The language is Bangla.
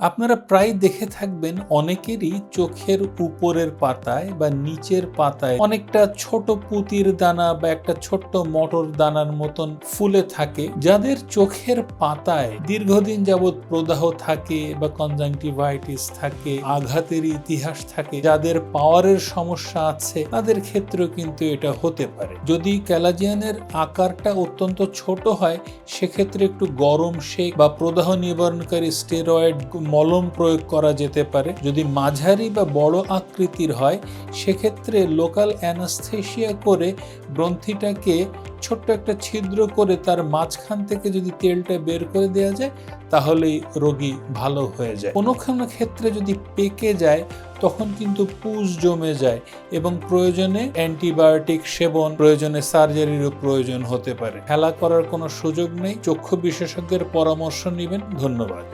আপনারা প্রায় দেখে থাকবেন অনেকেরই চোখের উপরের পাতায় বা নিচের পাতায় অনেকটা ছোট পুতির দানা বা একটা ছোট্ট মটর দানার মতন ফুলে থাকে, যাদের চোখের পাতায় দীর্ঘদিন যাবৎ প্রদাহ থাকে বা কনজাংটিভাইটিস থাকে, আঘাতের ইতিহাস থাকে, যাদের পাওয়ারের সমস্যা আছে, তাদের ক্ষেত্রেও কিন্তু এটা হতে পারে। যদি ক্যালাজিয়ানের আকারটা অত্যন্ত ছোট হয়, সেক্ষেত্রে একটু গরম শেক বা প্রদাহ নিবারণকারী স্টেরয়েড মলম প্রয়োগ করা যেতে পারে। যদি মাঝারি বা বড় আকৃতির হয়, সেক্ষেত্রে লোকাল অ্যানাস্থেশিয়া করে গ্রন্থিটাকে ছোট্ট একটা ছিদ্র করে তার মাঝখান থেকে যদি তেলটা বের করে দেওয়া যায়, তাহলেই রোগী ভালো হয়ে যায়। কোনো কোনো ক্ষেত্রে যদি পেকে যায়, তখন কিন্তু পুজ জমে যায় এবং প্রয়োজনে অ্যান্টিবায়োটিক সেবন, প্রয়োজনে সার্জারিরও প্রয়োজন হতে পারে। খেলা করার কোনো সুযোগ নেই। চক্ষু বিশেষজ্ঞের পরামর্শ নেবেন। ধন্যবাদ।